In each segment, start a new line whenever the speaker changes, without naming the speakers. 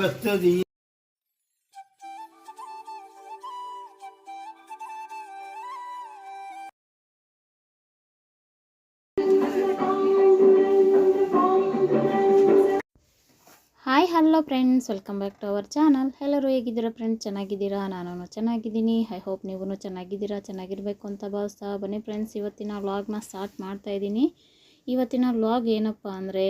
ಬರ್ತದೆ.
Hi hello friends welcome back to our channel ಎಲ್ಲರೂ ಹೇಗಿದ್ದೀರಾ ಫ್ರೆಂಡ್ಸ್ ಚೆನ್ನಾಗಿದ್ದೀರಾ? ನಾನು ಚೆನ್ನಾಗಿದ್ದೀನಿ. ಐ ಹೋಪ್ ನೀವು ಚೆನ್ನಾಗಿದ್ದೀರಾ? ಚೆನ್ನಾಗಿರಬೇಕು ಅಂತ ಭಾವಿಸ್ತಾ ಬನ್ನಿ ಫ್ರೆಂಡ್ಸ್ ಇವತ್ತಿನ ವ್ಲಾಗ್ನ ಸ್ಟಾರ್ಟ್ ಮಾಡ್ತಾ ಇದ್ದೀನಿ. ಇವತ್ತಿನ ವ್ಲಾಗ್ ಏನಪ್ಪ ಅಂದರೆ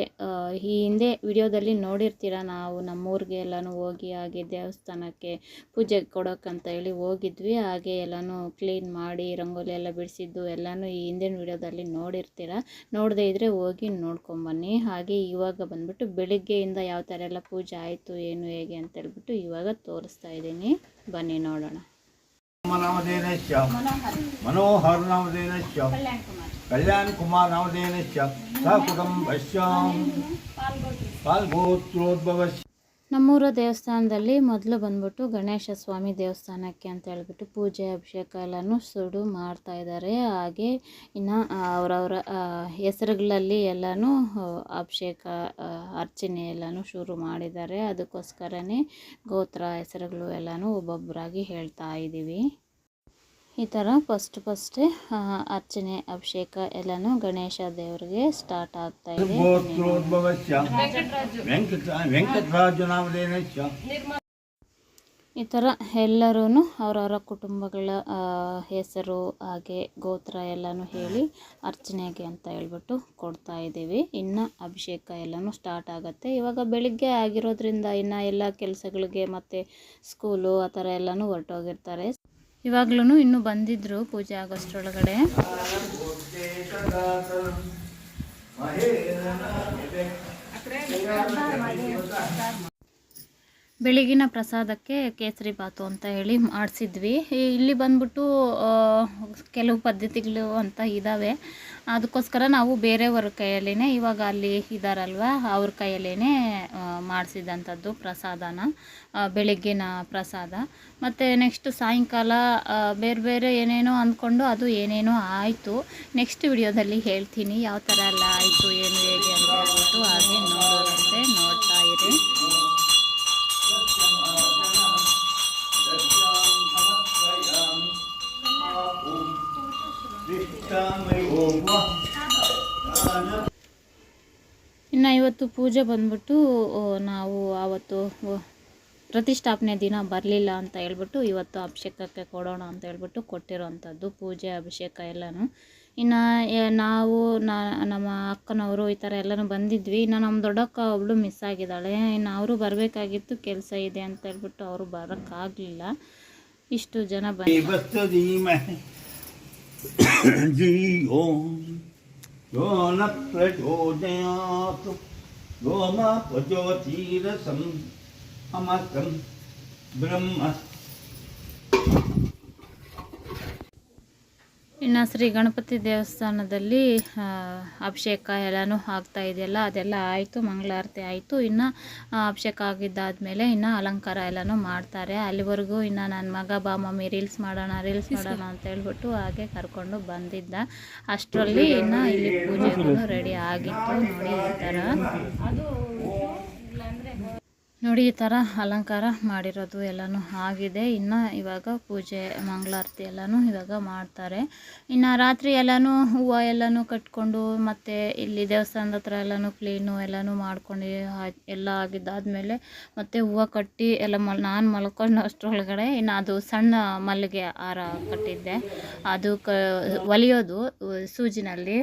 ಈ ಹಿಂದೆ ವಿಡಿಯೋದಲ್ಲಿ ನೋಡಿರ್ತೀರ ನಾವು ನಮ್ಮೂರಿಗೆ ಎಲ್ಲನೂ ಹೋಗಿ ಹಾಗೆ ದೇವಸ್ಥಾನಕ್ಕೆ ಪೂಜೆ ಕೊಡೋಕ್ಕಂತ ಹೇಳಿ ಹೋಗಿದ್ವಿ. ಹಾಗೆ ಎಲ್ಲನೂ ಕ್ಲೀನ್ ಮಾಡಿ ರಂಗೋಲಿ ಎಲ್ಲ ಬಿಡಿಸಿದ್ದು ಎಲ್ಲನೂ ಈ ಹಿಂದಿನ ವಿಡಿಯೋದಲ್ಲಿ ನೋಡಿರ್ತೀರ? ನೋಡದೇ ಇದ್ದರೆ ಹೋಗಿ ನೋಡ್ಕೊಂಬನ್ನಿ ಹಾಗೆ ಇವಾಗ ಬಂದ್ಬಿಟ್ಟು ಬೆಳಿಗ್ಗೆಯಿಂದ ಯಾವ ಥರ ಎಲ್ಲ ಪೂಜೆ ಆಯಿತು ಏನು ಹೇಗೆ ಅಂತ ಹೇಳ್ಬಿಟ್ಟು ಇವಾಗ ತೋರಿಸ್ತಾ ಇದ್ದೀನಿ. ಬನ್ನಿ ನೋಡೋಣ.
ಮನೋಹರ. ಕಲ್ಯಾಣ್ ಕುಮಾರ್ ನವದೇನಶ್ಚ ಸಕುಟುಂಬಶ್ಯಾಂ ಕುಟುಂಬಶ್ಚ
ನಮ್ಮೂರ ದೇವಸ್ಥಾನದಲ್ಲಿ ಮೊದಲು ಬಂದ್ಬಿಟ್ಟು ಗಣೇಶ ಸ್ವಾಮಿ ದೇವಸ್ಥಾನಕ್ಕೆ ಅಂತ ಹೇಳ್ಬಿಟ್ಟು ಪೂಜೆ, ಅಭಿಷೇಕ ಎಲ್ಲನೂ ಸುಡು ಮಾಡ್ತಾ ಇದ್ದಾರೆ. ಹಾಗೆ ಇನ್ನು ಅವರವರ ಹೆಸರುಗಳಲ್ಲಿ ಎಲ್ಲನೂ ಅಭಿಷೇಕ ಅರ್ಚನೆ ಎಲ್ಲನೂ ಶುರು ಮಾಡಿದ್ದಾರೆ. ಅದಕ್ಕೋಸ್ಕರನೇ ಗೋತ್ರ ಹೆಸರುಗಳು ಎಲ್ಲನೂ ಒಬ್ಬೊಬ್ಬರಾಗಿ ಹೇಳ್ತಾ ಇದ್ದೀವಿ. ಈ ಥರ ಫಸ್ಟ್ ಫಸ್ಟೇ ಅರ್ಚನೆ ಅಭಿಷೇಕ ಎಲ್ಲನೂ ಗಣೇಶ ದೇವರಿಗೆ ಸ್ಟಾರ್ಟ್ ಆಗ್ತಾ ಇದೆ. ಈ ಥರ ಎಲ್ಲರೂ ಅವರವರ ಕುಟುಂಬಗಳ ಹೆಸರು ಹಾಗೆ ಗೋತ್ರ ಎಲ್ಲನೂ ಹೇಳಿ ಅರ್ಚನೆಗೆ ಅಂತ ಹೇಳ್ಬಿಟ್ಟು ಕೊಡ್ತಾ ಇದ್ದೀವಿ. ಇನ್ನು ಅಭಿಷೇಕ ಎಲ್ಲನೂ ಸ್ಟಾರ್ಟ್ ಆಗುತ್ತೆ. ಇವಾಗ ಬೆಳಿಗ್ಗೆ ಆಗಿರೋದ್ರಿಂದ ಇನ್ನು ಎಲ್ಲ ಕೆಲಸಗಳಿಗೆ ಮತ್ತು ಸ್ಕೂಲು ಆ ಥರ ಎಲ್ಲನೂ ಹೊರಟೋಗಿರ್ತಾರೆ. ಇವಾಗ್ಲೂ ಇನ್ನೂ ಬಂದಿದ್ರು ಪೂಜೆ ಆಗೋಷ್ಟ್ರೊಳಗಡೆ. ಬೆಳಗಿನ ಪ್ರಸಾದಕ್ಕೆ ಕೇಸರಿ ಬಾತು ಅಂತ ಹೇಳಿ ಮಾಡಿಸಿದ್ವಿ. ಇಲ್ಲಿ ಬಂದ್ಬಿಟ್ಟು ಕೆಲವು ಪದ್ಧತಿಗಳು ಅಂತ ಇದ್ದಾವೆ ಅದಕ್ಕೋಸ್ಕರ ನಾವು ಬೇರೆಯವ್ರ ಕೈಯಲ್ಲೇ ಇವಾಗ ಅಲ್ಲಿ ಇದ್ದಾರಲ್ವ ಅವ್ರ ಕೈಯಲ್ಲೇ ಮಾಡಿಸಿದಂಥದ್ದು ಪ್ರಸಾದನ ಬೆಳಗ್ಗಿನ ಪ್ರಸಾದ. ಮತ್ತು ನೆಕ್ಸ್ಟ್ ಸಾಯಂಕಾಲ ಬೇರೆ ಬೇರೆ ಏನೇನೋ ಅಂದ್ಕೊಂಡು ಅದು ಏನೇನೋ ಆಯಿತು. ನೆಕ್ಸ್ಟ್ ವಿಡಿಯೋದಲ್ಲಿ ಹೇಳ್ತೀನಿ. ಯಾವ ಥರ ಎಲ್ಲ ಆಯಿತು, ಏನು ಹೇಗೆ ಅಂತ ಹೇಳ್ಬಿಟ್ಟು ಹಾಗೆ ನೋಡೋದಂತೆ ನೋಡ್ತಾ ಇರಿ. ಇನ್ನು ಇವತ್ತು ಪೂಜೆ ಬಂದ್ಬಿಟ್ಟು ನಾವು ಆವತ್ತು ಪ್ರತಿಷ್ಠಾಪನೆ ದಿನ ಬರಲಿಲ್ಲ ಅಂತ ಹೇಳ್ಬಿಟ್ಟು ಇವತ್ತು ಅಭಿಷೇಕಕ್ಕೆ ಕೊಡೋಣ ಅಂತ ಹೇಳ್ಬಿಟ್ಟು ಕೊಟ್ಟಿರೋವಂಥದ್ದು ಪೂಜೆ, ಅಭಿಷೇಕ ಎಲ್ಲನೂ. ಇನ್ನು ನಾವು ನಮ್ಮ ಅಕ್ಕನವರು ಈ ಥರ ಎಲ್ಲನೂ ಬಂದಿದ್ವಿ. ಇನ್ನು ನಮ್ಮ ದೊಡ್ಡಕ್ಕ ಒಬ್ಳು ಮಿಸ್ ಆಗಿದ್ದಾಳೆ. ಇನ್ನು ಅವರು ಬರಬೇಕಾಗಿತ್ತು, ಕೆಲಸ ಇದೆ ಅಂತ ಹೇಳ್ಬಿಟ್ಟು ಅವರು ಬರೋಕ್ಕಾಗಲಿಲ್ಲ. ಇಷ್ಟು ಜನ ಬಂದು
जीओ यो न प्रचोदयात् व्योमपजोतिरसम् अमकम् ब्रह्म
ಇನ್ನು ಶ್ರೀ ಗಣಪತಿ ದೇವಸ್ಥಾನದಲ್ಲಿ ಅಭಿಷೇಕ ಎಲ್ಲನೂ ಆಗ್ತಾ ಇದೆಯಲ್ಲ, ಅದೆಲ್ಲ ಆಯಿತು, ಮಂಗಳಾರತಿ ಆಯಿತು. ಇನ್ನು ಅಭಿಷೇಕ ಆಗಿದ್ದಾದಮೇಲೆ ಇನ್ನು ಅಲಂಕಾರ ಎಲ್ಲನೂ ಮಾಡ್ತಾರೆ. ಅಲ್ಲಿವರೆಗೂ ಇನ್ನು ನನ್ನ ಮಗ, ಬಾ, ಮಮ್ಮಿ ರೀಲ್ಸ್ ಮಾಡೋಣ ರೀಲ್ಸ್ ಮಾಡೋಣ ಅಂತ ಹೇಳ್ಬಿಟ್ಟು ಹಾಗೆ ಕರ್ಕೊಂಡು ಬಂದಿದ್ದ. ಅಷ್ಟರಲ್ಲಿ ಇನ್ನು ಇಲ್ಲಿ ಪೂಜೆಗೂ ರೆಡಿ ಆಗಿತ್ತು. ನೋಡಿ ಈ ಥರ ನೋಡಿ, ಈ ಥರ ಅಲಂಕಾರ ಮಾಡಿರೋದು ಎಲ್ಲನೂ ಆಗಿದೆ. ಇನ್ನು ಇವಾಗ ಪೂಜೆ, ಮಂಗಳಾರತಿ ಎಲ್ಲನೂ ಇವಾಗ ಮಾಡ್ತಾರೆ. ಇನ್ನು ರಾತ್ರಿ ಎಲ್ಲನೂ ಹೂವು ಎಲ್ಲನೂ ಕಟ್ಕೊಂಡು ಮತ್ತು ಇಲ್ಲಿ ದೇವಸ್ಥಾನದ ಹತ್ರ ಎಲ್ಲನೂ ಕ್ಲೀನು ಎಲ್ಲನೂ ಮಾಡ್ಕೊಂಡು ಎಲ್ಲ ಆಗಿದ್ದಾದಮೇಲೆ ಮತ್ತು ಹೂವು ಕಟ್ಟಿ ಎಲ್ಲ ಮಲ್, ನಾನು ಮಲ್ಕೊಂಡು ಅಷ್ಟರೊಳಗಡೆ ಇನ್ನು ಅದು ಸಣ್ಣ ಮಲ್ಲಿಗೆ ಹಾರ ಕಟ್ಟಿದ್ದೆ. ಅದು ಕ, ಒಲಿಯೋದು ಸೂಜಿನಲ್ಲಿ.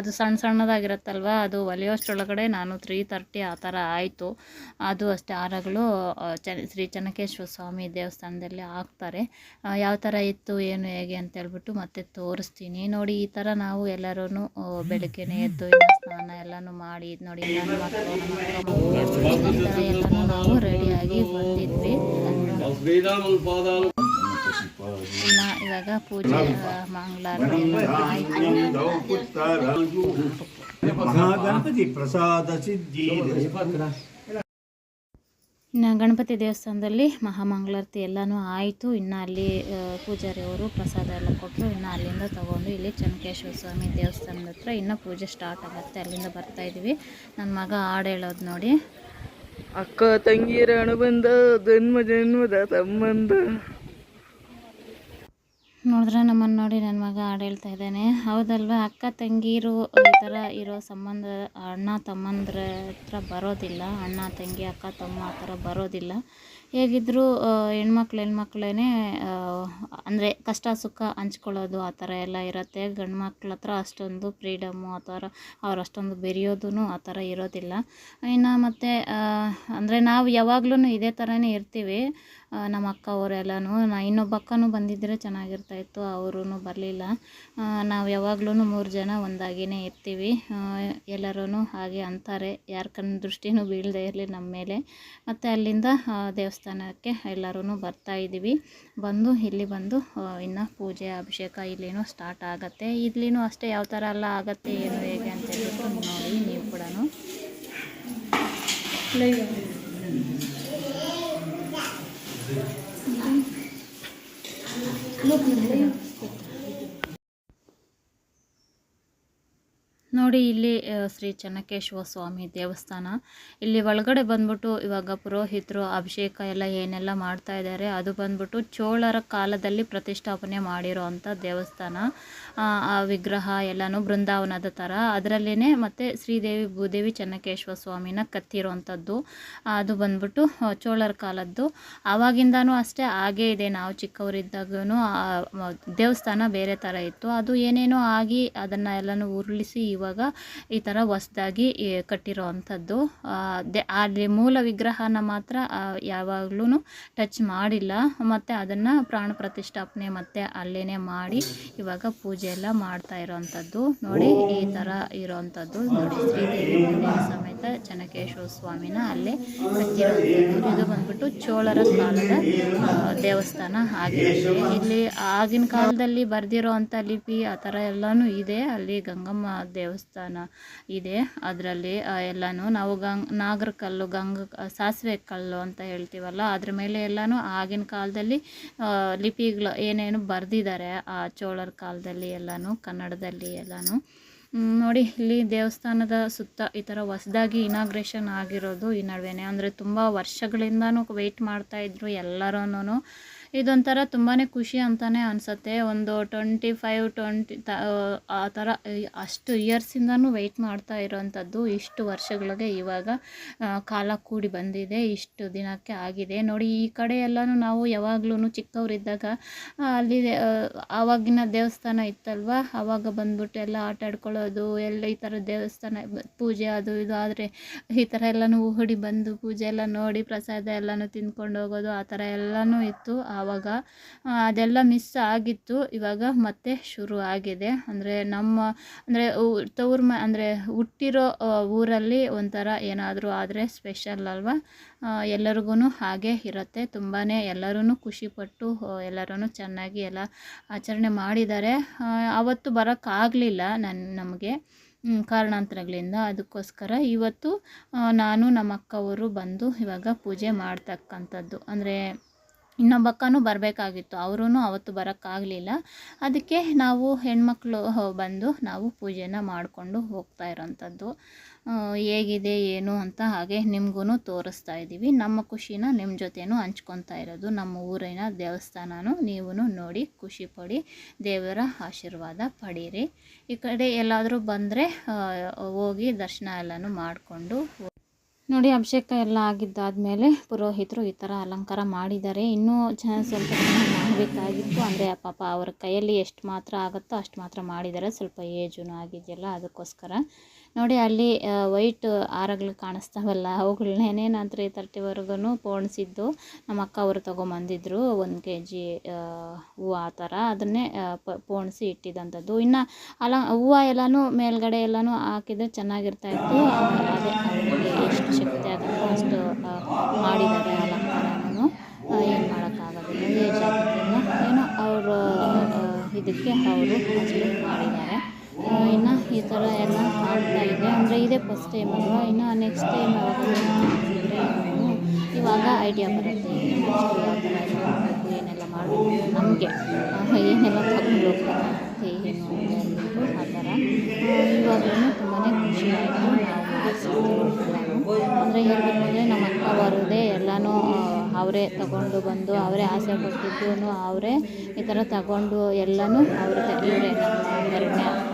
ಅದು ಸಣ್ಣ ಸಣ್ಣದಾಗಿರುತ್ತಲ್ವ? ಅದು ಒಲಿಯೋಷ್ಟರೊಳಗಡೆ ನಾನು ತ್ರೀ ತರ್ಟಿ ಆ ಥರ ಆಯಿತು. ಅದು ಆ, ಚ ಶ್ರೀ ಚೆನ್ನಕೇಶ್ವರ ಸ್ವಾಮಿ ದೇವಸ್ಥಾನದಲ್ಲಿ ಹಾಕ್ತಾರೆ. ಯಾವ ಥರ ಇತ್ತು ಏನು ಹೇಗೆ ಅಂತ ಹೇಳ್ಬಿಟ್ಟು ಮತ್ತೆ ತೋರಿಸ್ತೀನಿ. ನೋಡಿ ಈ ಥರ ನಾವು ಎಲ್ಲರೂ ಬೆಳಗ್ಗೆನೆ ಎದ್ದು ಸ್ನಾನ ಎಲ್ಲನೂ ಮಾಡಿ ನೋಡಿ ಎಲ್ಲನೂ ನಾವು ರೆಡಿಯಾಗಿ ಬಂದಿದ್ವಿ. ಇವಾಗ ಪೂಜೆ ಮಂಗಳಾರತಿ
ಪ್ರಸಾದ ಸಿದ್ಧಿ.
ಗಣಪತಿ ದೇವಸ್ಥಾನದಲ್ಲಿ ಮಹಾಮಂಗಳಾರತಿ ಎಲ್ಲನೂ ಆಯಿತು. ಇನ್ನು ಅಲ್ಲಿ ಪೂಜಾರಿಯವರು ಪ್ರಸಾದ ಎಲ್ಲ ಕೊಟ್ಟರು ಇನ್ನು ಅಲ್ಲಿಂದ ತಗೊಂಡು ಇಲ್ಲಿ ಚೆನ್ನಕೇಶ್ವರ ಸ್ವಾಮಿ ದೇವಸ್ಥಾನದ ಹತ್ರ ಇನ್ನು ಪೂಜೆ ಸ್ಟಾರ್ಟ್ ಆಗುತ್ತೆ. ಅಲ್ಲಿಂದ ಬರ್ತಾ ಇದ್ದೀವಿ ನನ್ನ ಮಗ ಹಾಡು ಹೇಳೋದು ನೋಡಿ.
ಅಕ್ಕ ತಂಗಿಯರ ಅನುಬಂಧ ಜನ್ಮ ಜನ್ಮದ ಸಂಬಂಧ.
ನೋಡಿದ್ರೆ ನಮ್ಮನ್ನು ನೋಡಿ ನನ್ನ ಮಗ ಹಾಡು ಹೇಳ್ತಾ ಇದ್ದಾನೆ. ಹೌದಲ್ವಾ? ಅಕ್ಕ, ತಂಗಿರು ಈ ಥರ ಇರೋ ಸಂಬಂಧ, ಅಣ್ಣ ತಮ್ಮಂದ್ರ ಹತ್ರ ಬರೋದಿಲ್ಲ. ಅಣ್ಣ, ತಂಗಿ, ಅಕ್ಕ, ತಮ್ಮ ಆ ಥರ ಬರೋದಿಲ್ಲ. ಹೇಗಿದ್ದರೂ ಹೆಣ್ಮಕ್ಳು ಹೆಣ್ಮಕ್ಳೇ ಅಂದರೆ ಕಷ್ಟ, ಸುಖ ಹಂಚ್ಕೊಳ್ಳೋದು ಆ ಥರ ಎಲ್ಲ ಇರುತ್ತೆ. ಗಂಡು ಮಕ್ಳ ಹತ್ರ ಅಷ್ಟೊಂದು ಫ್ರೀಡಮ್ಮು ಆ ಥರ, ಅವ್ರು ಅಷ್ಟೊಂದು ಬೆರೆಯೋದೂ ಆ ಥರ ಇರೋದಿಲ್ಲ. ಇನ್ನು ಮತ್ತು ಅಂದರೆ ನಾವು ಯಾವಾಗ್ಲೂ ಇದೇ ಥರನೇ ಇರ್ತೀವಿ ನಮ್ಮ ಅಕ್ಕ ಅವರೆಲ್ಲನೂ. ನಾ ಇನ್ನೊಬ್ಬ ಅಕ್ಕನೂ ಬಂದಿದ್ದರೆ ಚೆನ್ನಾಗಿರ್ತಾಯಿತ್ತು ಅವರೂ ಬರಲಿಲ್ಲ. ನಾವು ಯಾವಾಗ್ಲೂ ಮೂರು ಜನ ಒಂದಾಗಿಯೇ ಇರ್ತೀವಿ. ಎಲ್ಲರೂ ಹಾಗೆ ಅಂತಾರೆ. ಯಾರ ಕಣ್ಣು ದೃಷ್ಟಿನೂ ಬೀಳದೇ ಇರಲಿ ನಮ್ಮ ಮೇಲೆ. ಮತ್ತು ಅಲ್ಲಿಂದ ದೇವಸ್ಥಾನಕ್ಕೆ ಎಲ್ಲರೂ ಬರ್ತಾ ಇದ್ದೀವಿ. ಬಂದು, ಇಲ್ಲಿ ಬಂದು ಇನ್ನು ಪೂಜೆ, ಅಭಿಷೇಕ ಇಲ್ಲಿನೂ ಸ್ಟಾರ್ಟ್ ಆಗುತ್ತೆ. ಇಲ್ಲಿನೂ ಅಷ್ಟೇ ಯಾವ ಥರ ಎಲ್ಲ ಆಗುತ್ತೆ, ಏನು ಹೇಗೆ ಅಂತ ಹೇಳ್ಬಿಟ್ಟು ನೋಡಿ ನೀವು ಕೂಡ No, no, no. ನೋಡಿ ಇಲ್ಲಿ ಶ್ರೀ ಚೆನ್ನಕೇಶವ ಸ್ವಾಮಿ ದೇವಸ್ಥಾನ. ಇಲ್ಲಿ ಒಳಗಡೆ ಬಂದ್ಬಿಟ್ಟು ಇವಾಗ ಪುರೋಹಿತರು ಅಭಿಷೇಕ ಎಲ್ಲ ಏನೆಲ್ಲ ಮಾಡ್ತಾ ಇದ್ದಾರೆ ಅದು ಬಂದ್ಬಿಟ್ಟು ಚೋಳರ ಕಾಲದಲ್ಲಿ ಪ್ರತಿಷ್ಠಾಪನೆ ಮಾಡಿರೋ ಅಂಥ ದೇವಸ್ಥಾನ. ಆ, ವಿಗ್ರಹ ಎಲ್ಲನೂ ಬೃಂದಾವನದ ಥರ. ಅದರಲ್ಲೇ ಮತ್ತು ಶ್ರೀದೇವಿ ಭೂದೇವಿ ಚೆನ್ನಕೇಶವ ಸ್ವಾಮಿನ ಕತ್ತಿರೋವಂಥದ್ದು. ಅದು ಬಂದ್ಬಿಟ್ಟು ಚೋಳರ ಕಾಲದ್ದು. ಆವಾಗಿಂದನೂ ಅಷ್ಟೇ ಹಾಗೇ ಇದೆ. ನಾವು ಚಿಕ್ಕವರಿದ್ದಾಗೂ ದೇವಸ್ಥಾನ ಬೇರೆ ಥರ ಇತ್ತು. ಅದು ಏನೇನೋ ಆಗಿ ಅದನ್ನು ಎಲ್ಲನೂ ಉರುಳಿಸಿ ಇವಾಗ ಈ ಥರ ಹೊಸ್ದಾಗಿ ಕಟ್ಟಿರೋ ಅಂಥದ್ದು ಅಲ್ಲಿ ಮೂಲ ವಿಗ್ರಹನ ಮಾತ್ರ ಯಾವಾಗ್ಲೂ ಟಚ್ ಮಾಡಿಲ್ಲ. ಮತ್ತು ಅದನ್ನು ಪ್ರಾಣ ಪ್ರತಿಷ್ಠಾಪನೆ ಮತ್ತು ಅಲ್ಲೇ ಮಾಡಿ ಇವಾಗ ಪೂಜೆ ಎಲ್ಲ ಮಾಡ್ತಾ ಇರೋವಂಥದ್ದು. ನೋಡಿ, ಈ ಥರ ಇರೋವಂಥದ್ದು. ನೋಡಿ ಶ್ರೀದೇವಿ ಸಮೇತ ಚೆನ್ನಕೇಶ್ವರ ಸ್ವಾಮಿನ ಅಲ್ಲೇ ಕಟ್ಟಿರೋವಂಥದ್ದು. ಇದು ಬಂದ್ಬಿಟ್ಟು ಚೋಳರ ಕಾಲದ ದೇವಸ್ಥಾನ ಆಗಿದೆ. ಇಲ್ಲಿ ಆಗಿನ ಕಾಲದಲ್ಲಿ ಬರೆದಿರೋ ಅಂಥ ಲಿಪಿ, ಆ ಥರ ಎಲ್ಲನೂ ಇದೆ. ಅಲ್ಲಿ ಗಂಗಮ್ಮ ದೇವಸ್ಥಾನ ಇದೆ. ಅದರಲ್ಲಿ ಎಲ್ಲನೂ ನಾವು ಗಂಗ್, ನಾಗರ ಕಲ್ಲು, ಗಂಗ ಸಾಸಿವೆ ಕಲ್ಲು ಅಂತ ಹೇಳ್ತೀವಲ್ಲ, ಅದ್ರ ಮೇಲೆ ಎಲ್ಲನೂ ಆಗಿನ ಕಾಲದಲ್ಲಿ ಲಿಪಿಗಳು ಏನೇನು ಬರೆದಿದ್ದಾರೆ ಆ ಚೋಳರ ಕಾಲದಲ್ಲಿ ಎಲ್ಲನೂ, ಕನ್ನಡದಲ್ಲಿ ಎಲ್ಲನೂ. ನೋಡಿ, ಇಲ್ಲಿ ದೇವಸ್ಥಾನದ ಸುತ್ತ ಈ ಥರ ಹೊಸದಾಗಿ ಇನಾಗ್ರೇಷನ್ ಆಗಿರೋದು ಈ ನಡುವೆನೇ. ಅಂದರೆ ತುಂಬ ವರ್ಷಗಳಿಂದನೂ ವೆಯ್ಟ್ ಮಾಡ್ತಾಯಿದ್ರು ಎಲ್ಲರೂ ಇದೊಂಥರ ತುಂಬಾ ಖುಷಿ ಅಂತಲೇ ಅನಿಸುತ್ತೆ. ಒಂದು ಟ್ವೆಂಟಿ ಫೈವ್ ಟ್ವೆಂಟಿ ತ, ಆ ಥರ ಅಷ್ಟು ಇಯರ್ಸಿಂದನೂ ವೆಯ್ಟ್ ಮಾಡ್ತಾ ಇರೋವಂಥದ್ದು ಇಷ್ಟು ವರ್ಷಗಳಿಗೆ ಇವಾಗ ಕಾಲ ಕೂಡಿ ಬಂದಿದೆ, ಇಷ್ಟು ದಿನಕ್ಕೆ ಆಗಿದೆ. ನೋಡಿ, ಈ ಕಡೆ ಎಲ್ಲನೂ ನಾವು ಯಾವಾಗ್ಲೂ ಚಿಕ್ಕವರಿದ್ದಾಗ ಅಲ್ಲಿ ಆವಾಗಿನ ದೇವಸ್ಥಾನ ಇತ್ತಲ್ವ? ಆವಾಗ ಬಂದ್ಬಿಟ್ಟು ಎಲ್ಲ ಆಟ ಆಡ್ಕೊಳ್ಳೋದು, ಎಲ್ಲ ಈ ಥರ ದೇವಸ್ಥಾನ, ಪೂಜೆ ಅದು ಇದು, ಆದರೆ ಈ ಥರ ಎಲ್ಲನೂ ಓಡಿ ಬಂದು ಪೂಜೆ ಎಲ್ಲ ನೋಡಿ ಪ್ರಸಾದ ಎಲ್ಲನೂ ತಿಂದ್ಕೊಂಡು ಹೋಗೋದು, ಆ ಥರ ಎಲ್ಲನೂ ಇತ್ತು. ಆವಾಗ ಅದೆಲ್ಲ ಮಿಸ್ ಆಗಿತ್ತು. ಇವಾಗ ಮತ್ತೆ ಶುರು ಆಗಿದೆ. ಅಂದರೆ ನಮ್ಮ, ಅಂದರೆ ತವ್ರ ಮ, ಅಂದರೆ ಹುಟ್ಟಿರೋ ಊರಲ್ಲಿ ಒಂಥರ ಏನಾದರೂ ಆದರೆ ಸ್ಪೆಷಲ್ ಅಲ್ವಾ? ಎಲ್ಲರಿಗೂ ಹಾಗೆ ಇರುತ್ತೆ. ತುಂಬಾ ಎಲ್ಲರೂ ಖುಷಿಪಟ್ಟು ಎಲ್ಲರೂ ಚೆನ್ನಾಗಿ ಎಲ್ಲ ಆಚರಣೆ ಮಾಡಿದ್ದಾರೆ. ಆವತ್ತು ಬರೋಕ್ಕಾಗಲಿಲ್ಲ ನನ್ನ ನಮಗೆ ಕಾರಣಾಂತರಗಳಿಂದ. ಅದಕ್ಕೋಸ್ಕರ ಇವತ್ತು ನಾನು ನಮ್ಮ ಅಕ್ಕವರು ಬಂದು ಇವಾಗ ಪೂಜೆ ಮಾಡ್ತಕ್ಕಂಥದ್ದು. ಅಂದರೆ ಇನ್ನೊಬ್ಬ ಅಕ್ಕನೂ ಬರಬೇಕಾಗಿತ್ತು ಅವರೂ ಅವತ್ತು ಬರೋಕ್ಕಾಗಲಿಲ್ಲ. ಅದಕ್ಕೆ ನಾವು ಹೆಣ್ಮಕ್ಳು ಬಂದು ನಾವು ಪೂಜೆನ ಮಾಡಿಕೊಂಡು ಹೋಗ್ತಾ ಇರೋಂಥದ್ದು. ಹೇಗಿದೆ, ಏನು ಅಂತ ಹಾಗೆ ನಿಮಗೂ ತೋರಿಸ್ತಾ ಇದ್ದೀವಿ. ನಮ್ಮ ಖುಷಿನ ನಿಮ್ಮ ಜೊತೆನೂ ಹಂಚ್ಕೊತಾ ಇರೋದು. ನಮ್ಮ ಊರಿನ ದೇವಸ್ಥಾನನೂ ನೀವು ನೋಡಿ ಖುಷಿ ಪಡಿ, ದೇವರ ಆಶೀರ್ವಾದ ಪಡೀರಿ. ಈ ಕಡೆ ಎಲ್ಲಾದರೂ ಬಂದರೆ ಹೋಗಿ ದರ್ಶನ ಎಲ್ಲನೂ ಮಾಡಿಕೊಂಡು ನೋಡಿ ಅಭಿಷೇಕ ಎಲ್ಲ ಆಗಿದ್ದಾದಮೇಲೆ ಪುರೋಹಿತರು ಈ ಥರ ಅಲಂಕಾರ ಮಾಡಿದ್ದಾರೆ. ಇನ್ನೂ ಚೆನ್ನಾಗಿ ಸ್ವಲ್ಪ ಮಾಡಬೇಕಾಗಿತ್ತು. ಅಂದರೆ ಪಾಪ ಅವ್ರ ಕೈಯಲ್ಲಿ ಎಷ್ಟು ಮಾತ್ರ ಆಗುತ್ತೋ ಅಷ್ಟು ಮಾತ್ರ ಮಾಡಿದ್ದಾರೆ. ಸ್ವಲ್ಪ ಏಜೂ ಆಗಿದೆಯಲ್ಲ, ಅದಕ್ಕೋಸ್ಕರ. ನೋಡಿ, ಅಲ್ಲಿ ವೈಟ್ ಆರಗಳು ಕಾಣಿಸ್ತಾವಲ್ಲ ಅವುಗಳನ್ನೇನೇ ನಾನು ತ್ರೀ ತರ್ಟಿವರೆಗೂ ಪೋಣಿಸಿದ್ದು ನಮ್ಮ ಅಕ್ಕ ಅವರು ತೊಗೊಂಬಂದಿದ್ರು. ಒಂದು ಕೆ ಜಿ ಹೂವು ಆ ಥರ. ಅದನ್ನೇ ಪೋಣಿಸಿ ಇಟ್ಟಿದ್ದಂಥದ್ದು ಇನ್ನು ಅಲ, ಹೂವು ಎಲ್ಲನೂ ಮೇಲ್ಗಡೆ ಎಲ್ಲನೂ ಹಾಕಿದರೆ ಚೆನ್ನಾಗಿರ್ತಾ ಇತ್ತು. ಅದೇ ಎಷ್ಟು ಶಕ್ತಿ ಆಗುತ್ತೋ ಅಷ್ಟು ಮಾಡಿದ್ದಾರೆ ಅಲಂಕಾರನೂ ಏನು ಮಾಡೋಕ್ಕಾಗೋದಿಲ್ಲ. ಏಜ್ ಇದಕ್ಕೆ ಅವರು ಅಷ್ಟೇ ಮಾಡಿದ್ದಾರೆ. ಇನ್ನು ಈ ಥರ ಎಲ್ಲ ಆಗ್ತಾ ಇದೆ. ಅಂದರೆ ಇದೇ ಫಸ್ಟ್ ಟೈಮ್ ಅಲ್ವಾ? ಇನ್ನು ನೆಕ್ಸ್ಟ್ ಟೈಮ್ ಯಾವಾಗ ಇವಾಗ ಐಡಿಯಾ ಬರುತ್ತೆ. ಮಾಡಬೇಕು, ಏನೆಲ್ಲ ಮಾಡಬೇಕು ನಮಗೆ. ಏನೆಲ್ಲ ತಗೊಂಡು ಹೋಗ್ತಾರೆ ಏನು ಅಂದ್ಬಿಟ್ಟು ಆ ಥರ ಇವಾಗಲೂ ತುಂಬಾ ಖುಷಿ ಆಯಿತು ನಾವು ಅಂದರೆ ಹೇಳ್ಬೇಕು ಅಂದರೆ ನಮ್ಮ ಅಕ್ಕ ಬರೋದೇ ಎಲ್ಲನೂ ಅವರೇ ತಗೊಂಡು ಬಂದು ಅವರೇ ಆಸೆ ಪಟ್ಟಿದ್ದು ಅವರೇ ಈ ಥರ ತಗೊಂಡು ಎಲ್ಲನೂ ಅವ್ರದ್ದೇ ಇವರೇ ಎರಡನೇ ಅಕ್ಕ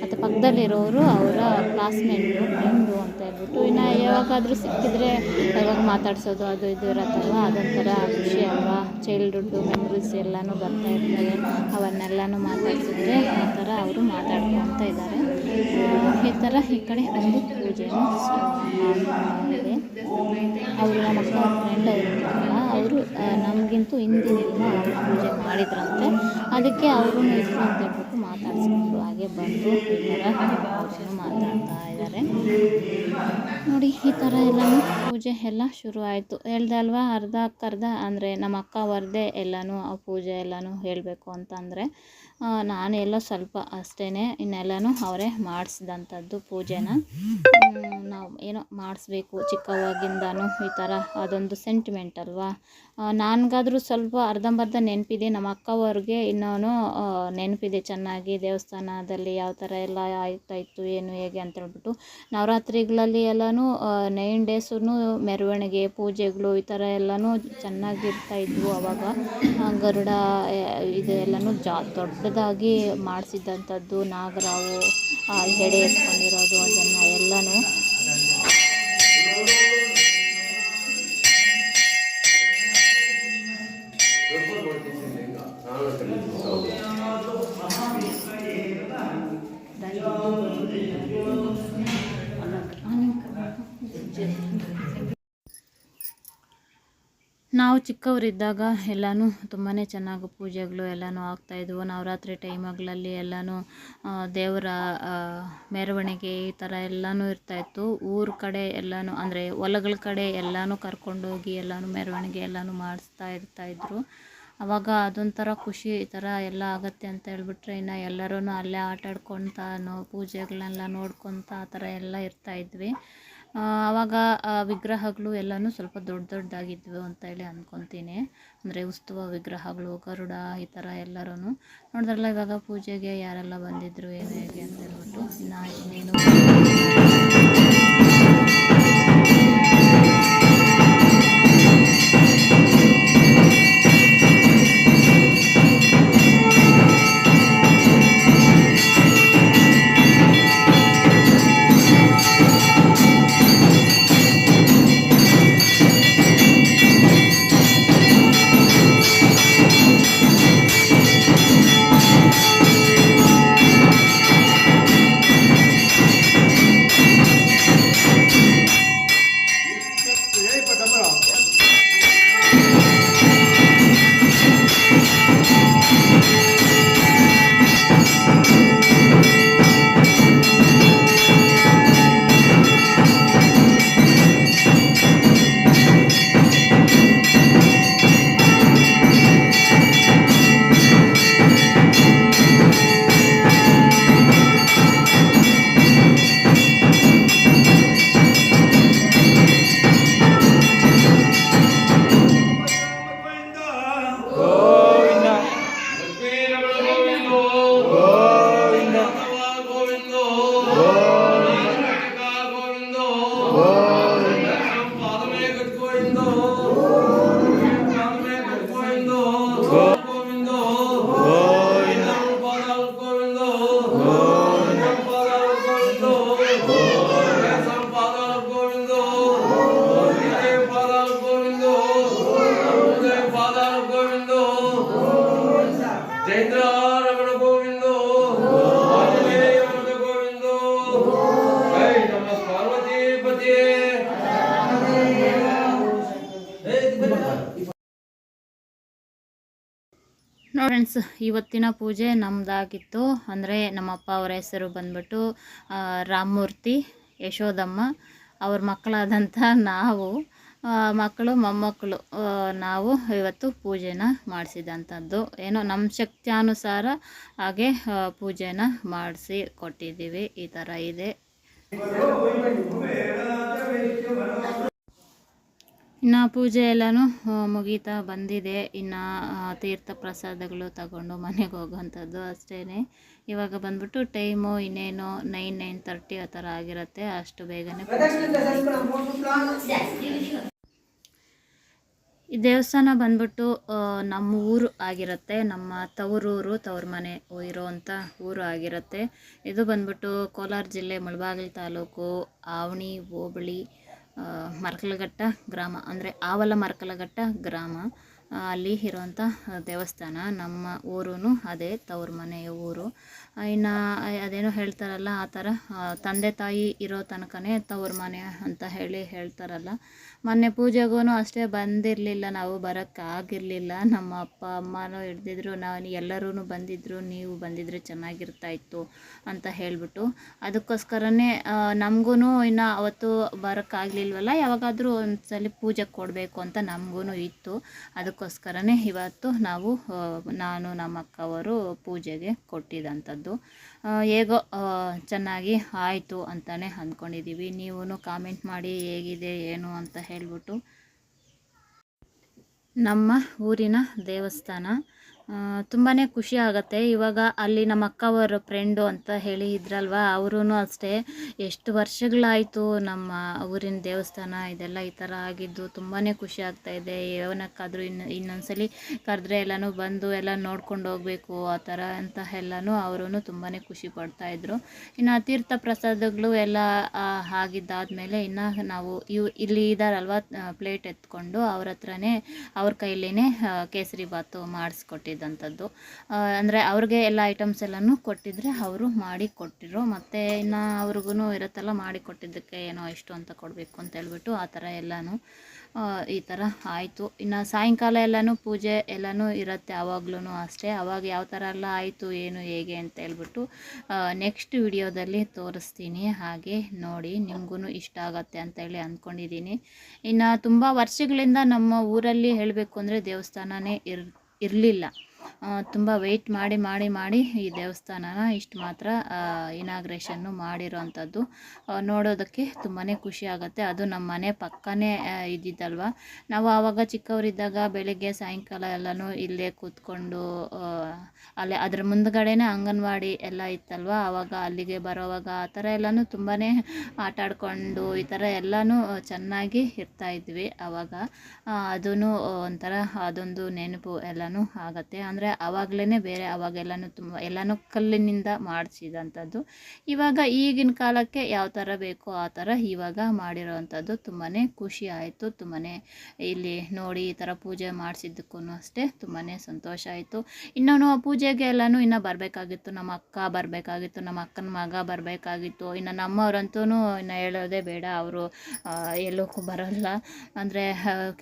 ಮತ್ತು ಪಕ್ಕದಲ್ಲಿರೋರು ಅವರ ಕ್ಲಾಸ್ಮೇಟು ಫ್ರೆಂಡು ಅಂತ ಹೇಳ್ಬಿಟ್ಟು ಇನ್ನು ಯಾವಾಗಾದರೂ ಸಿಕ್ಕಿದ್ರೆ ಯಾವಾಗ ಮಾತಾಡ್ಸೋದು ಅದು ಇದು ಇರತ್ತಲ್ವ? ಅದೊಂಥರ ಖುಷಿ ಅಲ್ವಾ? ಚೈಲ್ಡ್ಹುಡ್ಡು ಮೆಮ್ರೀಸ್ ಎಲ್ಲನೂ ಬರ್ತಾ ಇರ್ತವೆ. ಅವನ್ನೆಲ್ಲನೂ ಮಾತಾಡ್ಸಿದ್ರೆ ಆ ಥರ ಅವರು ಮಾತಾಡ್ಕೊತ ಇದ್ದಾರೆ. ಈ ಥರ ಈ ಕಡೆ ಒಂದು ಪೂಜೆನೂ ಇದೆ ಅವರು ನಮ್ಮ ಅಕ್ಕ ಫ್ರೆಂಡ್ ಅವರು ಅವರು ನಮಗಿಂತೂ ಹಿಂದಿನ ದಿನ ಅವರು ಪೂಜೆ ಮಾಡಿದ್ರಂತೆ. ಅದಕ್ಕೆ ಅವರು ಇದ್ರು ಅಂತ ಹೇಳ್ಬಿಟ್ಟು ಮಾತಾಡಿಸ್ಕೊಂಡು ಹಾಗೆ ಬಂದು ಪೂಜೆನೂ ಮಾತಾಡ್ತಾ ಇದ್ದಾರೆ ನೋಡಿ, ಈ ಥರ ಎಲ್ಲನೂ ಪೂಜೆ ಎಲ್ಲ ಶುರು ಆಯಿತು. ಹೇಳ್ದೆ ಅಲ್ವಾ ಅರ್ಧಕ್ಕರ್ಧ ಅಂದರೆ ನಮ್ಮ ಅಕ್ಕ ಅವ್ರದ್ದೇ ಎಲ್ಲನೂ ಆ ಪೂಜೆ ಎಲ್ಲನೂ ಹೇಳಬೇಕು ಅಂತಂದರೆ ನಾನು ಎಲ್ಲ ಸ್ವಲ್ಪ ಅಷ್ಟೇ ಇನ್ನೆಲ್ಲನೂ ಅವರೇ ಮಾಡಿಸಿದಂಥದ್ದು ಪೂಜೆನ. ನಾವು ಏನೋ ಮಾಡಿಸ್ಬೇಕು ಚಿಕ್ಕವಾಗಿಂದನೂ ಈ ಥರ ಅದೊಂದು ಸೆಂಟಿಮೆಂಟ್ ಅಲ್ವಾ? ನನಗಾದರೂ ಸ್ವಲ್ಪ ಅರ್ಧಂಬರ್ಧ ನೆನಪಿದೆ. ನಮ್ಮ ಅಕ್ಕವ್ರಿಗೆ ಇನ್ನೂ ನೆನಪಿದೆ ಚೆನ್ನಾಗಿ ದೇವಸ್ಥಾನದಲ್ಲಿ ಯಾವ ಥರ ಎಲ್ಲ ಆಯ್ತಾಯಿತ್ತು ಏನು ಹೇಗೆ ಅಂತ ಹೇಳ್ಬಿಟ್ಟು. ನವರಾತ್ರಿಗಳಲ್ಲಿ ಎಲ್ಲನೂ ನೈನ್ ಡೇಸೂ ಮೆರವಣಿಗೆ, ಪೂಜೆಗಳು ಈ ಥರ ಎಲ್ಲನೂ ಚೆನ್ನಾಗಿರ್ತಾ ಇದ್ವು ಅವಾಗ. ಗರುಡ ಇದು ಎಲ್ಲನೂ ಜಾ, ದೊಡ್ಡದಾಗಿ ಮಾಡಿಸಿದ್ದಂಥದ್ದು ನಾಗರಾವು ಎಡೆ ಎತ್ಕೊಂಡಿರೋದು, ಅದನ್ನು ಎಲ್ಲನೂ. ನಾವು ಚಿಕ್ಕವರಿದ್ದಾಗ ಎಲ್ಲನೂ ತುಂಬಾ ಚೆನ್ನಾಗಿ ಪೂಜೆಗಳು ಎಲ್ಲನೂ ಆಗ್ತಾಯಿದ್ವು ನವರಾತ್ರಿ ಟೈಮಗಳಲ್ಲಿ ಎಲ್ಲನೂ ದೇವರ ಮೆರವಣಿಗೆ ಈ ಥರ ಎಲ್ಲನೂ ಇರ್ತಾಯಿತ್ತು ಊರ ಕಡೆ ಎಲ್ಲನೂ, ಅಂದರೆ ಹೊಲಗಳ ಕಡೆ ಎಲ್ಲನೂ ಕರ್ಕೊಂಡೋಗಿ ಎಲ್ಲನೂ ಮೆರವಣಿಗೆ ಎಲ್ಲನೂ ಮಾಡಿಸ್ತಾ ಇರ್ತಾಯಿದ್ರು ಅವಾಗ ಅದೊಂಥರ ಖುಷಿ ಈ ಥರ ಎಲ್ಲ ಆಗುತ್ತೆ ಅಂತ ಹೇಳ್ಬಿಟ್ರೆ ಇನ್ನು ಎಲ್ಲರೂ ಅಲ್ಲೇ ಆಟ ಆಡ್ಕೊತ ನೋ ಪೂಜೆಗಳನ್ನೆಲ್ಲ ನೋಡ್ಕೊತ ಆ ಥರ ಎಲ್ಲ ಇರ್ತಾಯಿದ್ವಿ ಆವಾಗ ವಿಗ್ರಹಗಳು ಎಲ್ಲನೂ ಸ್ವಲ್ಪ ದೊಡ್ಡ ದೊಡ್ಡದಾಗಿದ್ವು ಅಂತ ಹೇಳಿ ಅಂದ್ಕೊತೀನಿ ಅಂದರೆ ಉತ್ಸವ ವಿಗ್ರಹಗಳು, ಗರುಡ ಈ ಥರ ಎಲ್ಲರೂ ನೋಡಿದ್ರಲ್ಲ, ಇವಾಗ ಪೂಜೆಗೆ ಯಾರೆಲ್ಲ ಬಂದಿದ್ರು, ಏನು ಹೇಗೆ ಅಂತ ಹೇಳ್ಬಿಟ್ಟು ಇನ್ನು ಇನ್ನೇನು ಫ್ರೆಂಡ್ಸ್ ಇವತ್ತಿನ ಪೂಜೆ ನಮ್ಮದಾಗಿತ್ತು ಅಂದರೆ ನಮ್ಮಪ್ಪ ಅವರ ಹೆಸರು ಬಂದ್ಬಿಟ್ಟು ರಾಮಮೂರ್ತಿ ಯಶೋದಮ್ಮ ಅವ್ರ ಮಕ್ಕಳಾದಂಥ ನಾವು ಮಕ್ಕಳು, ಮೊಮ್ಮಕ್ಕಳು ನಾವು ಇವತ್ತು ಪೂಜೆನ ಮಾಡಿಸಿದಂಥದ್ದು ಏನೋ ನಮ್ಮ ಶಕ್ತಿಯಾನುಸಾರ ಹಾಗೆ ಪೂಜೆನ ಮಾಡಿಸಿ ಕೊಟ್ಟಿದ್ದೀವಿ. ಈ ಥರ ಇದೆ. ಇನ್ನು ಪೂಜೆ ಎಲ್ಲನೂ ಮುಗೀತಾ ಬಂದಿದೆ. ಇನ್ನು ತೀರ್ಥ ಪ್ರಸಾದಗಳು ತಗೊಂಡು ಮನೆಗೆ ಹೋಗೋವಂಥದ್ದು ಅಷ್ಟೇ ಇವಾಗ ಬಂದ್ಬಿಟ್ಟು ಟೈಮು ಇನ್ನೇನು ನೈನ್ ನೈನ್ ತರ್ಟಿ ಆ ಥರ ಆಗಿರುತ್ತೆ. ಅಷ್ಟು ಬೇಗನೆ ಈ ದೇವಸ್ಥಾನ ಬಂದ್ಬಿಟ್ಟು ನಮ್ಮ ಊರು ಆಗಿರುತ್ತೆ. ನಮ್ಮ ತವರೂರು, ತವ್ರ ಮನೆ ಇರೋವಂಥ ಊರು ಆಗಿರುತ್ತೆ. ಇದು ಬಂದ್ಬಿಟ್ಟು ಕೋಲಾರ ಜಿಲ್ಲೆ ಮುಳಬಾಗಿಲು ತಾಲೂಕು, ಆವಣಿ, ಹೋಬಳಿ ಮರ್ಕಲಘಟ್ಟ ಗ್ರಾಮ, ಅಂದರೆ ಆವಲ ಮರಕಲಘಟ್ಟ ಗ್ರಾಮ ಅಲ್ಲಿ ಇರುವಂಥ ದೇವಸ್ಥಾನ. ನಮ್ಮ ಊರು ಅದೇ ತವ್ರ ಮನೆಯ ಊರು. ಇನ್ನು, ಅದೇನೋ ಹೇಳ್ತಾರಲ್ಲ, ಆ ಥರ ತಂದೆ ತಾಯಿ ಇರೋ ತನಕನೇ ತವ್ರ ಮನೆ ಅಂತ ಹೇಳಿ ಹೇಳ್ತಾರಲ್ಲ. ಮೊನ್ನೆ ಪೂಜೆಗೂ ಅಷ್ಟೇ ಬಂದಿರಲಿಲ್ಲ, ನಾವು ಬರೋಕ್ಕಾಗಿರಲಿಲ್ಲ ನಮ್ಮ ಅಪ್ಪ, ಅಮ್ಮನೂ ಹಿಡ್ದಿದ್ರು, ನಾನು ಎಲ್ಲರೂ ಬಂದಿದ್ದರು ನೀವು ಬಂದಿದ್ದರೆ ಚೆನ್ನಾಗಿರ್ತಾಯಿತ್ತು ಅಂತ ಹೇಳಿಬಿಟ್ಟು. ಅದಕ್ಕೋಸ್ಕರನೇ ನಮಗೂ ಇನ್ನು ಅವತ್ತು ಬರೋಕ್ಕಾಗಲಿಲ್ವಲ್ಲ ಯಾವಾಗಾದರೂ ಒಂದ್ಸಲಿ ಪೂಜೆ ಕೊಡಬೇಕು ಅಂತ ನಮಗೂ ಇತ್ತು. ಅದಕ್ಕೋಸ್ಕರನೇ ಇವತ್ತು ನಾವು ನಾನು ನಮ್ಮ ಅಕ್ಕವರು ಪೂಜೆಗೆ ಕೊಟ್ಟಿದ್ದಂಥದ್ದು ಆ, ಹೇಗೋ ಚೆನ್ನಾಗಿ ಆಯಿತು ಅಂತಲೇ ಅಂದ್ಕೊಂಡಿದ್ದೀವಿ ನೀವು ಕಾಮೆಂಟ್ ಮಾಡಿ ಹೇಗಿದೆ ಏನು ಅಂತ ಹೇಳಿಬಿಟ್ಟು. ನಮ್ಮ ಊರಿನ ದೇವಸ್ಥಾನ ತುಂಬಾ ಖುಷಿ ಆಗುತ್ತೆ. ಇವಾಗ ಅಲ್ಲಿ ನಮ್ಮ ಅಕ್ಕವರ ಫ್ರೆಂಡು ಅಂತ ಹೇಳಿ ಇದ್ರಲ್ವ ಅವರೂ ಅಷ್ಟೇ. ಎಷ್ಟು ವರ್ಷಗಳಾಯಿತು ನಮ್ಮ ಊರಿನ ದೇವಸ್ಥಾನ ಇದೆಲ್ಲ ಈ ಥರ ಆಗಿದ್ದು ತುಂಬಾ ಖುಷಿ ಆಗ್ತಾಯಿದೆ ಏನಕ್ಕಾದರೂ ಇನ್ನು ಇನ್ನೊಂದ್ಸಲಿ ಕರೆದ್ರೆ ಎಲ್ಲನೂ ಬಂದು ಎಲ್ಲ ನೋಡ್ಕೊಂಡು ಹೋಗಬೇಕು, ಆ ಥರ ಅಂತ ಎಲ್ಲನೂ ಅವರೂ ತುಂಬಾ ಖುಷಿ ಪಡ್ತಾಯಿದ್ರು ಇನ್ನು ತೀರ್ಥ ಪ್ರಸಾದಗಳು ಎಲ್ಲ ಆಗಿದ್ದಾದ ಆಗಿದ್ದಾದಮೇಲೆ ಇನ್ನು ನಾವು ಇವ್, ಇಲ್ಲಿ ಇದ್ದಾರಲ್ವ ಪ್ಲೇಟ್ ಎತ್ಕೊಂಡು ಅವ್ರ ಹತ್ರನೇ, ಅವ್ರ ಕೈಲೇ ಕೇಸರಿ ಬಾತು ಮಾಡಿಸ್ಕೊಟ್ಟಿದ್ದಂಥದ್ದು ಅಂದರೆ ಅವ್ರಿಗೆ ಎಲ್ಲ ಐಟಮ್ಸ್ ಎಲ್ಲನೂ ಕೊಟ್ಟಿದ್ರೆ ಅವರು ಮಾಡಿ ಕೊಟ್ಟಿರೋ, ಮತ್ತು ಇನ್ನು ಅವ್ರಿಗೂ ಇರುತ್ತಲ್ಲ ಮಾಡಿ ಕೊಟ್ಟಿದ್ದಕ್ಕೆ ಏನೋ ಇಷ್ಟು ಅಂತ ಕೊಡಬೇಕು ಅಂತ ಹೇಳ್ಬಿಟ್ಟು ಆ ಥರ ಎಲ್ಲನೂ ಈ ಥರ ಆಯಿತು. ಇನ್ನು ಸಾಯಂಕಾಲ ಎಲ್ಲನೂ ಪೂಜೆ ಎಲ್ಲನೂ ಇರುತ್ತೆ ಆವಾಗ್ಲೂ ಅಷ್ಟೇ. ಅವಾಗ ಯಾವ ಥರ ಎಲ್ಲ ಆಯಿತು, ಏನು, ಹೇಗೆ ಅಂತ ಹೇಳ್ಬಿಟ್ಟು ನೆಕ್ಸ್ಟ್ ವಿಡಿಯೋದಲ್ಲಿ ತೋರಿಸ್ತೀನಿ. ಹಾಗೆ ನೋಡಿ ನಿಮಗೂ ಇಷ್ಟ ಆಗತ್ತೆ ಅಂತೇಳಿ ಅಂದ್ಕೊಂಡಿದ್ದೀನಿ ಇನ್ನು ತುಂಬ ವರ್ಷಗಳಿಂದ ನಮ್ಮ ಊರಲ್ಲಿ ಹೇಳಬೇಕು ಅಂದರೆ ದೇವಸ್ಥಾನನೇ ಇರ್ ಇರಲಿಲ್ಲ. ತುಂಬ ವೆಯ್ಟ್ ಮಾಡಿ ಮಾಡಿ ಮಾಡಿ ಈ ದೇವಸ್ಥಾನನ ಇಷ್ಟು ಮಾತ್ರ ಇನಾಗ್ರೇಷನ್ನು ಮಾಡಿರೋವಂಥದ್ದು ನೋಡೋದಕ್ಕೆ ತುಂಬಾ ಖುಷಿ ಆಗುತ್ತೆ. ಅದು ನಮ್ಮ ಮನೆ ಪಕ್ಕನೇ ಇದ್ದಿದ್ದಲ್ವ ನಾವು ಆವಾಗ ಚಿಕ್ಕವರಿದ್ದಾಗ ಬೆಳಿಗ್ಗೆ ಸಾಯಂಕಾಲ ಎಲ್ಲನೂ ಇಲ್ಲೇ ಕೂತ್ಕೊಂಡು ಅಲ್ಲೇ ಅದ್ರ ಮುಂದ್ಗಡೆನೇ ಅಂಗನವಾಡಿ ಎಲ್ಲ ಇತ್ತಲ್ವ? ಆವಾಗ ಅಲ್ಲಿಗೆ ಬರೋವಾಗ ಆ ಥರ ಎಲ್ಲನೂ ತುಂಬಾ ಆಟ ಆಡ್ಕೊಂಡು ಈ ಥರ ಎಲ್ಲನೂ ಚೆನ್ನಾಗಿ ಇರ್ತಾಯಿದ್ವಿ ಆವಾಗ. ಅದೂ ಒಂಥರ ಅದೊಂದು ನೆನಪು ಎಲ್ಲನೂ ಆಗತ್ತೆ. ಅಂದರೆ ಆವಾಗಲೇ ಬೇರೆ ಆವಾಗೆಲ್ಲನೂ ತುಂಬ ಎಲ್ಲನೂ ಕಲ್ಲಿನಿಂದ ಮಾಡಿಸಿದಂಥದ್ದು. ಇವಾಗ ಈಗಿನ ಕಾಲಕ್ಕೆ ಯಾವ ಥರ ಬೇಕೋ ಆ ಥರ ಇವಾಗ ಮಾಡಿರೋವಂಥದ್ದು ತುಂಬಾ ಖುಷಿ ಆಯಿತು ತುಂಬಾ ಇಲ್ಲಿ ನೋಡಿ ಈ ಥರ ಪೂಜೆ ಮಾಡಿಸಿದ್ದಕ್ಕೂ ಅಷ್ಟೇ ತುಂಬಾ ಸಂತೋಷ ಆಯಿತು. ಇನ್ನೂ ಪೂಜೆಗೆ ಎಲ್ಲನೂ ಇನ್ನು ಬರಬೇಕಾಗಿತ್ತು, ನಮ್ಮ ಅಕ್ಕ ಬರಬೇಕಾಗಿತ್ತು, ನಮ್ಮ ಅಕ್ಕನ ಮಗ ಬರಬೇಕಾಗಿತ್ತು, ಇನ್ನು ನಮ್ಮವರಂತೂ ಇನ್ನು ಹೇಳೋದೇ ಬೇಡ, ಅವರು ಎಲ್ಲೂಕು ಬರೋಲ್ಲ. ಅಂದರೆ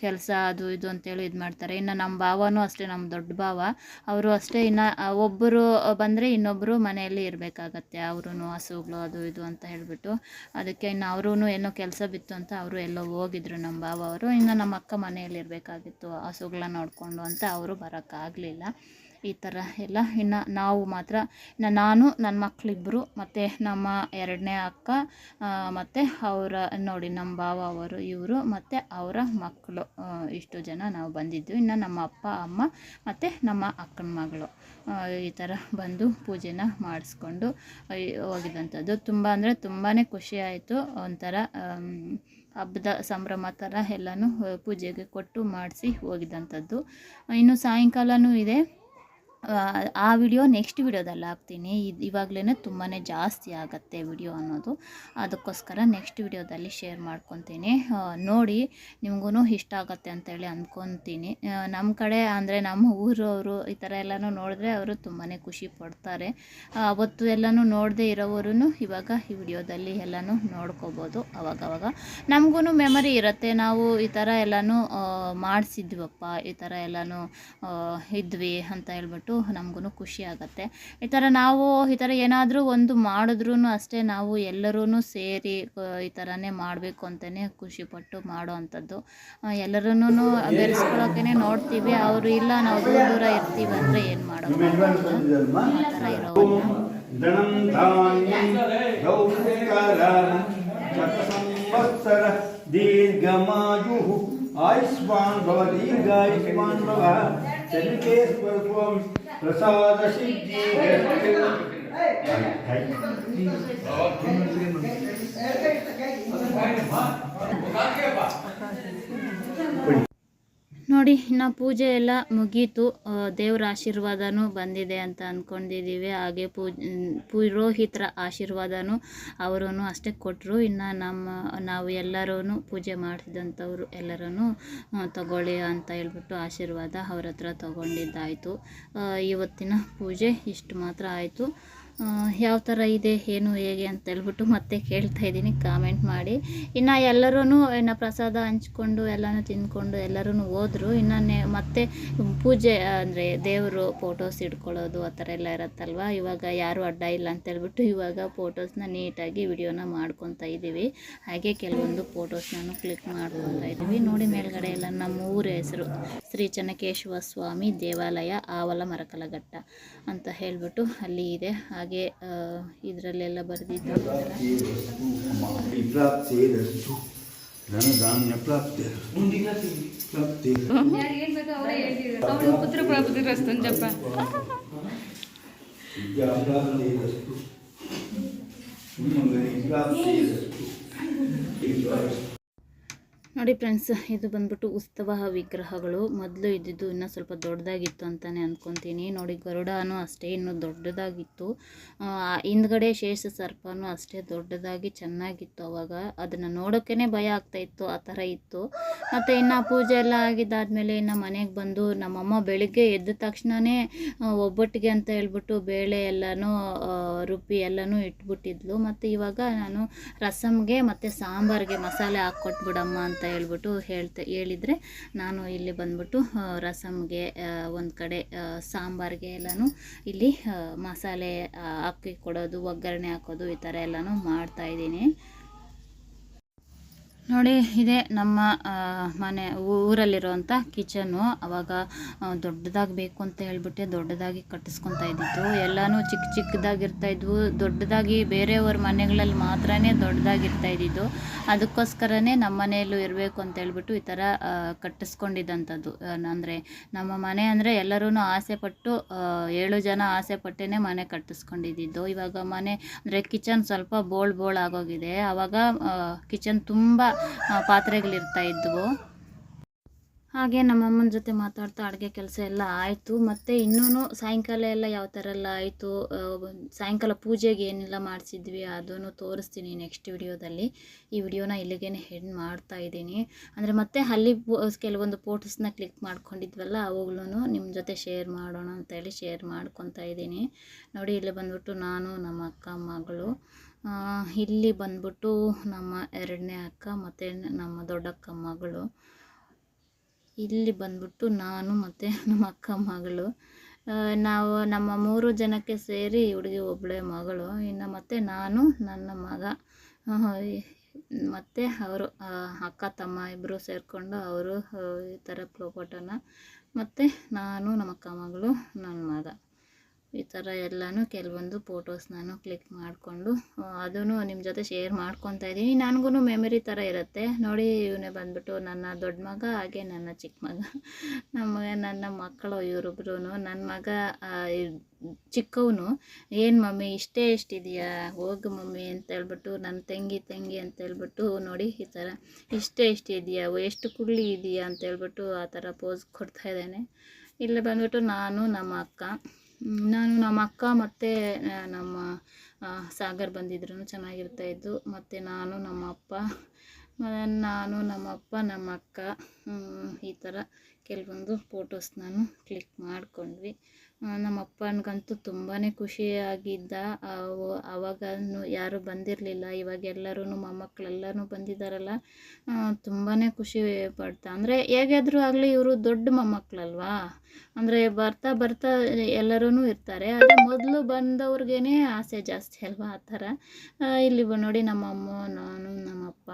ಕೆಲಸ ಅದು ಇದು ಅಂತೇಳಿ ಇದು ಮಾಡ್ತಾರೆ ಇನ್ನು ನಮ್ಮ ಭಾವನೂ ಅಷ್ಟೇ, ನಮ್ಮ ದೊಡ್ಡ ಭಾವ. ಅವರು ಅಷ್ಟೇ ಇನ್ನು ಒಬ್ಬರು ಬಂದರೆ ಇನ್ನೊಬ್ಬರು ಮನೆಯಲ್ಲಿ ಇರಬೇಕಾಗತ್ತೆ. ಅವರು ಹಸುಗಳು ಅದು ಇದು ಅಂತ ಹೇಳಿಬಿಟ್ಟು. ಅದಕ್ಕೆ ಇನ್ನು ಅವರೂ ಏನೋ ಕೆಲಸ ಬಿತ್ತು ಅಂತ ಅವರು ಎಲ್ಲೋ ಹೋಗಿದ್ರು ನಮ್ಮ ಭಾವ ಅವರು. ಇನ್ನು ನಮ್ಮ ಅಕ್ಕ ಮನೆಯಲ್ಲಿ ಇರಬೇಕಾಗಿತ್ತು ಹಸುಗಳನ್ನ ನೋಡಿಕೊಂಡು ಅಂತ ಅವರು ಬರೋಕ್ಕಾಗಲಿಲ್ಲ. ಈ ಥರ ಎಲ್ಲ. ಇನ್ನು ನಾವು ಮಾತ್ರ, ಇನ್ನು ನಾನು ನನ್ನ ಮಕ್ಕಳಿಬ್ಬರು ಮತ್ತು ನಮ್ಮ ಎರಡನೇ ಅಕ್ಕ ಮತ್ತು ಅವರ, ನೋಡಿ ನಮ್ಮ ಭಾವ ಅವರು, ಇವರು, ಮತ್ತು ಅವರ ಮಕ್ಕಳು ಇಷ್ಟು ಜನ ನಾವು ಬಂದಿದ್ದು ಇನ್ನು ನಮ್ಮ ಅಪ್ಪ, ಅಮ್ಮ, ಮತ್ತು ನಮ್ಮ ಅಕ್ಕನ ಮಗಳು ಈ ಥರ ಬಂದು ಪೂಜೆನ ಮಾಡಿಸ್ಕೊಂಡು ಹೋಗಿದಂಥದ್ದು. ತುಂಬ ಅಂದರೆ ತುಂಬಾ ಖುಷಿಯಾಯಿತು ಒಂಥರ ಹಬ್ಬದ ಸಂಭ್ರಮ ಥರ ಎಲ್ಲನೂ ಪೂಜೆಗೆ ಕೊಟ್ಟು ಮಾಡಿಸಿ ಹೋಗಿದ್ದಂಥದ್ದು ಇನ್ನು ಸಾಯಂಕಾಲವೂ ಇದೆ. ಆ, ವಿಡಿಯೋ ನೆಕ್ಸ್ಟ್ ವಿಡಿಯೋದಲ್ಲಿ ಹಾಕ್ತೀನಿ. ಇದು ಇವಾಗಲೇ ತುಂಬಾ ಜಾಸ್ತಿ ಆಗುತ್ತೆ ವಿಡಿಯೋ ಅನ್ನೋದು. ಅದಕ್ಕೋಸ್ಕರ ನೆಕ್ಸ್ಟ್ ವಿಡಿಯೋದಲ್ಲಿ ಶೇರ್ ಮಾಡ್ಕೊತೀನಿ. ನೋಡಿ ನಿಮಗೂ ಇಷ್ಟ ಆಗುತ್ತೆ ಅಂತೇಳಿ ಅಂದ್ಕೊತೀನಿ ನಮ್ಮ ಕಡೆ ಅಂದರೆ ನಮ್ಮ ಊರವರು ಈ ಥರ ಎಲ್ಲನೂ ನೋಡಿದ್ರೆ ಅವರು ತುಂಬಾ ಖುಷಿ ಪಡ್ತಾರೆ. ಅವತ್ತು ಎಲ್ಲನೂ ನೋಡದೇ ಇರೋವರು ಇವಾಗ ಈ ವಿಡಿಯೋದಲ್ಲಿ ಎಲ್ಲನೂ ನೋಡ್ಕೋಬೋದು ಅವಾಗವಾಗ. ನಮಗೂ ಮೆಮರಿ ಇರುತ್ತೆ. ನಾವು ಈ ಥರ ಎಲ್ಲನೂ ಮಾಡಿಸಿದ್ವಪ್ಪ. ಈ ಥರ ಎಲ್ಲನೂ ಇದ್ವಿ ಅಂತ ಹೇಳ್ಬಿಟ್ಟು ನಮಗೂ ಖುಷಿ ಆಗುತ್ತೆ. ಈ ಥರ ನಾವು ಈ ಥರ ಏನಾದರೂ ಒಂದು ಮಾಡಿದ್ರೂ ಅಷ್ಟೇ ನಾವು ಎಲ್ಲರೂ ಸೇರಿ ಈ ಥರನೇ ಮಾಡಬೇಕು ಅಂತಲೇ ಖುಷಿಪಟ್ಟು ಮಾಡೋ ಅಂಥದ್ದು. ಎಲ್ಲರೂ ಬೆರೆಸ್ಕೊಳ್ಳೋಕೆ ನೋಡ್ತೀವಿ. ಅವರು ಇಲ್ಲ, ನಾವು ದೂರ ದೂರ ಇರ್ತೀವಿ ಅಂದರೆ ಏನು ಮಾಡೋದು? ಆ ಥರ
ದೀರ್ಘ ಆಯುಷ್ಮಾನ್ ಭವ ಸಂವತ್ಸರ ದೀರ್ಘಮಾಯು ಪ್ರಸಾದ ಸಿದ್ಧಿ
ನೋಡಿ, ಇನ್ನು ಪೂಜೆ ಎಲ್ಲ ಮುಗೀತು. ದೇವರ ಆಶೀರ್ವಾದನೂ ಬಂದಿದೆ ಅಂತ ಅಂದ್ಕೊಂಡಿದ್ದೀವಿ ಹಾಗೆ ಪೂಜ್ ಪುರೋಹಿತರ ಆಶೀರ್ವಾದನೂ ಅವರೂ ಅಷ್ಟೇ ಕೊಟ್ಟರು ಇನ್ನು ನಮ್ಮ, ನಾವು ಎಲ್ಲರೂ ಪೂಜೆ ಮಾಡಿಸಿದಂಥವ್ರು ಎಲ್ಲರೂ ತಗೊಳ್ಳಿ ಅಂತ ಹೇಳ್ಬಿಟ್ಟು ಆಶೀರ್ವಾದ ಅವ್ರ ಹತ್ರ ಇವತ್ತಿನ ಪೂಜೆ ಇಷ್ಟು ಮಾತ್ರ ಆಯಿತು. ಯಾವ ಥರ ಇದೆ, ಏನು, ಹೇಗೆ ಅಂತ ಹೇಳ್ಬಿಟ್ಟು ಮತ್ತೆ ಕೇಳ್ತಾ ಇದ್ದೀನಿ ಕಾಮೆಂಟ್ ಮಾಡಿ. ಇನ್ನು ಎಲ್ಲರೂ ಇನ್ನು ಪ್ರಸಾದ ಹಂಚ್ಕೊಂಡು, ಎಲ್ಲನೂ ತಿಂದ್ಕೊಂಡು ಎಲ್ಲರೂ ಹೋದರು. ಇನ್ನು ಮತ್ತೆ ಪೂಜೆ, ಅಂದರೆ ದೇವರು ಫೋಟೋಸ್ ಇಟ್ಕೊಳ್ಳೋದು ಆ ಥರ ಎಲ್ಲ ಇರುತ್ತಲ್ವ? ಇವಾಗ ಯಾರೂ ಅಡ್ಡ ಇಲ್ಲ ಅಂತ ಹೇಳ್ಬಿಟ್ಟು ಇವಾಗ ಫೋಟೋಸ್ನ ನೀಟಾಗಿ ವಿಡಿಯೋನ ಮಾಡ್ಕೊತಾ ಇದ್ದೀವಿ ಹಾಗೆ ಕೆಲವೊಂದು ಫೋಟೋಸ್ನೂ ಕ್ಲಿಕ್ ಮಾಡ್ಕೊತಾ ಇದ್ದೀವಿ ನೋಡಿ ಮೇಲ್ಗಡೆ ಎಲ್ಲ ನಮ್ಮ ಊರ ಹೆಸರು, ಶ್ರೀ ಚೆನ್ನಕೇಶವ ಸ್ವಾಮಿ ದೇವಾಲಯ, ಆವಲ ಮರಕಲಘಟ್ಟ ಅಂತ ಹೇಳಿಬಿಟ್ಟು ಅಲ್ಲಿ ಇದೆ. ಹಾಗೆ ಇದರಲ್ಲೆಲ್ಲ ಬರೆದಿದ್ದು.
ಪುತ್ರ
ನೋಡಿ ಫ್ರೆಂಡ್ಸ್, ಇದು ಬಂದ್ಬಿಟ್ಟು ಉತ್ಸವ ವಿಗ್ರಹಗಳು. ಮೊದಲು ಇದ್ದಿದ್ದು ಇನ್ನೂ ಸ್ವಲ್ಪ ದೊಡ್ಡದಾಗಿತ್ತು ಅಂತಲೇ ಅಂದ್ಕೊತೀನಿ ನೋಡಿ, ಗರುಡನೂ ಅಷ್ಟೇ, ಇನ್ನೂ ದೊಡ್ಡದಾಗಿತ್ತು. ಹಿಂದ್ಗಡೆ ಶೇಷ ಸರ್ಪನೂ ಅಷ್ಟೇ ದೊಡ್ಡದಾಗಿ ಚೆನ್ನಾಗಿತ್ತು ಅವಾಗ. ಅದನ್ನು ನೋಡೋಕ್ಕೇ ಭಯ ಆಗ್ತಾಯಿತ್ತು ಆ ಥರ ಇತ್ತು. ಮತ್ತು ಇನ್ನು ಪೂಜೆ ಎಲ್ಲ ಆಗಿದ್ದಾದಮೇಲೆ ಇನ್ನು ಮನೆಗೆ ಬಂದು ನಮ್ಮಮ್ಮ ಬೆಳಿಗ್ಗೆ ಎದ್ದ ತಕ್ಷಣವೇ ಒಬ್ಬಟ್ಟಿಗೆ ಅಂತ ಹೇಳ್ಬಿಟ್ಟು ಬೇಳೆ ಎಲ್ಲನೂ ರುಬ್ಬಿ ಎಲ್ಲನೂ ಇಟ್ಬಿಟ್ಟಿದ್ಲು. ಮತ್ತು ಇವಾಗ ನಾನು ರಸಮ್ಗೆ ಮತ್ತು ಸಾಂಬಾರಿಗೆ ಮಸಾಲೆ ಹಾಕ್ಕೊಟ್ಬಿಡಮ್ಮ ಅಂತ ಹೇಳ್ಬಿಟ್ಟು ಹೇಳ್ತಾ ಹೇಳಿದರೆ ನಾನು ಇಲ್ಲಿ ಬಂದ್ಬಿಟ್ಟು ರಸಮ್ಗೆ ಒಂದು ಕಡೆ ಸಾಂಬಾರಿಗೆ ಎಲ್ಲನೂ ಇಲ್ಲಿ ಮಸಾಲೆ ಹಾಕಿ ಕೊಡೋದು, ಒಗ್ಗರಣೆ ಹಾಕೋದು ಈ ಥರ ಎಲ್ಲನೂ ಮಾಡ್ತಾಯಿದ್ದೀನಿ ನೋಡಿ, ಇದೆ ನಮ್ಮ ಮನೆ ಊರಲ್ಲಿರುವಂಥ ಕಿಚನ್ನು ಅವಾಗ ದೊಡ್ಡದಾಗಿ ಬೇಕು ಅಂತ ಹೇಳ್ಬಿಟ್ಟು, ದೊಡ್ಡದಾಗಿ ಕಟ್ಟಿಸ್ಕೊತಾ ಇದ್ದಿದ್ದು. ಎಲ್ಲನೂ ಚಿಕ್ಕ ಚಿಕ್ಕದಾಗಿರ್ತಾ ಇದ್ವು ದೊಡ್ಡದಾಗಿ ಬೇರೆಯವ್ರ ಮನೆಗಳಲ್ಲಿ ಮಾತ್ರನೇ ದೊಡ್ಡದಾಗಿರ್ತಾ ಇದ್ದಿದ್ದು. ಅದಕ್ಕೋಸ್ಕರನೇ ನಮ್ಮ ಮನೆಯಲ್ಲೂ ಇರಬೇಕು ಅಂತ ಹೇಳ್ಬಿಟ್ಟು ಈ ಥರ ಕಟ್ಟಿಸ್ಕೊಂಡಿದ್ದಂಥದ್ದು. ಅಂದರೆ ನಮ್ಮ ಮನೆ ಅಂದರೆ ಎಲ್ಲರೂ ಆಸೆ ಪಟ್ಟು ಏಳು ಜನ ಆಸೆ ಪಟ್ಟೇ ಮನೆ ಕಟ್ಟಿಸ್ಕೊಂಡಿದ್ದಿದ್ದು. ಇವಾಗ ಮನೆ ಅಂದರೆ ಕಿಚನ್ ಸ್ವಲ್ಪ ಬೋಳ್ ಬೋಳ್ ಆಗೋಗಿದೆ. ಆವಾಗ ಕಿಚನ್ ತುಂಬ ಪಾತ್ರೆಗಳಿರ್ತಾ ಇದ್ವು. ಹಾಗೆ ನಮ್ಮಮ್ಮನ ಜೊತೆ ಮಾತಾಡ್ತಾ ಅಡುಗೆ ಕೆಲಸ ಎಲ್ಲ ಆಯಿತು. ಮತ್ತು ಇನ್ನೂ ಸಾಯಂಕಾಲ ಎಲ್ಲ ಯಾವ ಥರ ಎಲ್ಲ ಆಯಿತು? ಸಾಯಂಕಾಲ ಪೂಜೆಗೆ ಏನೆಲ್ಲ ಮಾಡಿಸಿದ್ವಿ ಅದನ್ನು ತೋರಿಸ್ತೀನಿ ನೆಕ್ಸ್ಟ್ ವಿಡಿಯೋದಲ್ಲಿ. ಈ ವಿಡಿಯೋನ ಇಲ್ಲಿಗೆ ಹೆಣ್ ಮಾಡ್ತಾ ಇದ್ದೀನಿ. ಅಂದರೆ ಮತ್ತೆ ಅಲ್ಲಿ ಕೆಲವೊಂದು ಫೋಟೋಸ್ನ ಕ್ಲಿಕ್ ಮಾಡ್ಕೊಂಡಿದ್ವಲ್ಲ ಅವುಗಳೂ ನಿಮ್ಮ ಜೊತೆ ಶೇರ್ ಮಾಡೋಣ ಅಂತೇಳಿ ಶೇರ್ ಮಾಡ್ಕೊತಾ ಇದ್ದೀನಿ. ನೋಡಿ, ಇಲ್ಲಿ ಬಂದ್ಬಿಟ್ಟು ನಾನು, ನಮ್ಮ ಅಕ್ಕ, ಮಗಳು. ಇಲ್ಲಿ ಬಂದ್ಬಿಟ್ಟು ನಮ್ಮ ಎರಡನೇ ಅಕ್ಕ ಮತ್ತು ನಮ್ಮ ದೊಡ್ಡಕ್ಕ ಮಗಳು. ಇಲ್ಲಿ ಬಂದ್ಬಿಟ್ಟು ನಾನು ಮತ್ತು ನಮ್ಮ ಅಕ್ಕ ಮಗಳು. ನಾವು ನಮ್ಮ ಮೂರು ಜನಕ್ಕೆ ಸೇರಿ ಹುಡುಗಿ ಒಬ್ಬಳೆ ಮಗಳು. ಇನ್ನು ಮತ್ತು ನಾನು, ನನ್ನ ಮಗ ಮತ್ತು ಅವರು ಅಕ್ಕ, ತಮ್ಮ ಇಬ್ಬರು ಸೇರಿಕೊಂಡು ಅವರು ಈ ಥರ ಫೋಟೋನ ಮತ್ತು ನಾನು, ನಮ್ಮ ಅಕ್ಕ ಮಗಳು, ನನ್ನ ಮಗ. ಈ ಥರ ಎಲ್ಲನೂ ಕೆಲವೊಂದು ಫೋಟೋಸ್ ನಾನು ಕ್ಲಿಕ್ ಮಾಡಿಕೊಂಡು ಅದನ್ನು ನಿಮ್ಮ ಜೊತೆ ಶೇರ್ ಮಾಡ್ಕೊತಾ ಇದ್ದೀನಿ. ನನಗೂ ಮೆಮರಿ ಥರ ಇರುತ್ತೆ. ನೋಡಿ, ಇವನೇ ಬಂದ್ಬಿಟ್ಟು ನನ್ನ ದೊಡ್ಡ ಮಗ, ಹಾಗೆ ನನ್ನ ಚಿಕ್ಕ ಮಗ. ನಮ್ಮ ನನ್ನ ಮಕ್ಕಳು ಇವರಿಬ್ರು ನನ್ನ ಮಗ ಚಿಕ್ಕವನು, ಏನು ಮಮ್ಮಿ, ಇಷ್ಟೇ ಇಷ್ಟಿದೆಯಾ ಹೋಗು ಮಮ್ಮಿ, ಅಂತ ಹೇಳ್ಬಿಟ್ಟು ನನ್ನ ತಂಗಿ ತಂಗಿ, ಅಂತ ಹೇಳ್ಬಿಟ್ಟು, ನೋಡಿ, ಈ ಥರ, ಇಷ್ಟೇ ಇಷ್ಟಿದೆಯಾ ಎಷ್ಟು ಕುಳ್ಳಿ ಇದೆಯಾ? ಅಂತ ಹೇಳ್ಬಿಟ್ಟು, ಆ ಥರ ಪೋಸ್ ಕೊಡ್ತಾ ಇದ್ದಾನೆ. ಇಲ್ಲಿ ಬಂದ್ಬಿಟ್ಟು ನಾನು, ನಮ್ಮ ಅಕ್ಕ ನಾನು ನಮ್ಮ ಅಕ್ಕ ಮತ್ತು ನಮ್ಮ ಸಾಗರ್ ಬಂದಿದ್ರು ಚೆನ್ನಾಗಿರ್ತಾಯಿದ್ದು ಮತ್ತು ನಾನು ನಮ್ಮ ಅಪ್ಪ ನಾನು ನಮ್ಮ ಅಪ್ಪ ನಮ್ಮ ಅಕ್ಕ ಈ ಥರ ಕೆಲವೊಂದು ಫೋಟೋಸ್ ನಾನು ಕ್ಲಿಕ್ ಮಾಡಿಕೊಂಡ್ವಿ. ನಮ್ಮ ಅಪ್ಪನಿಗಂತೂ ತುಂಬಾ ಖುಷಿಯಾಗಿದ್ದ. ಅವಾಗ ಯಾರೂ ಬಂದಿರಲಿಲ್ಲ. ಇವಾಗ ಎಲ್ಲರೂ ಮೊಮ್ಮಕ್ಕಳೆಲ್ಲರೂ ಬಂದಿದ್ದಾರಲ್ಲ ತುಂಬಾ ಖುಷಿ ಪಡ್ತಾ. ಅಂದರೆ ಹೇಗಾದರೂ ಆಗಲಿ ಇವರು ದೊಡ್ಡ ಮೊಮ್ಮಕ್ಕಳಲ್ವಾ? ಅಂದರೆ ಬರ್ತಾ ಬರ್ತಾ ಎಲ್ಲರೂ ಇರ್ತಾರೆ. ಆದರೆ ಮೊದಲು ಬಂದವ್ರಿಗೇ ಆಸೆ ಜಾಸ್ತಿ ಅಲ್ವಾ ಆ ಥರ ಇಲ್ಲಿ ನೋಡಿ ನಮ್ಮ ಅಮ್ಮ ನಾನು ನಮ್ಮ ಅಪ್ಪ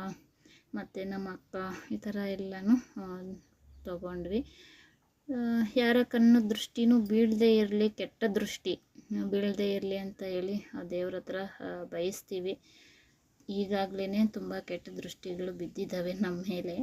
ಮತ್ತು ನಮ್ಮ ಅಕ್ಕ ಈ ಥರ ಎಲ್ಲನೂ ತೊಗೊಂಡ್ವಿ. ಯಾರ ಕಣ್ಣು ದೃಷ್ಟಿನೂ ಬೀಳದೇ ಇರಲಿ, ಕೆಟ್ಟ ದೃಷ್ಟಿ ಬೀಳದೇ ಇರಲಿ ಅಂತ ಹೇಳಿ ಆ ದೇವ್ರ ಹತ್ರ ಬಯಸ್ತೀವಿ. ಈಗಾಗಲೇ ತುಂಬ ಕೆಟ್ಟ ದೃಷ್ಟಿಗಳು ಬಿದ್ದಿದ್ದಾವೆ ನಮ್ಮ ಮೇಲೆ.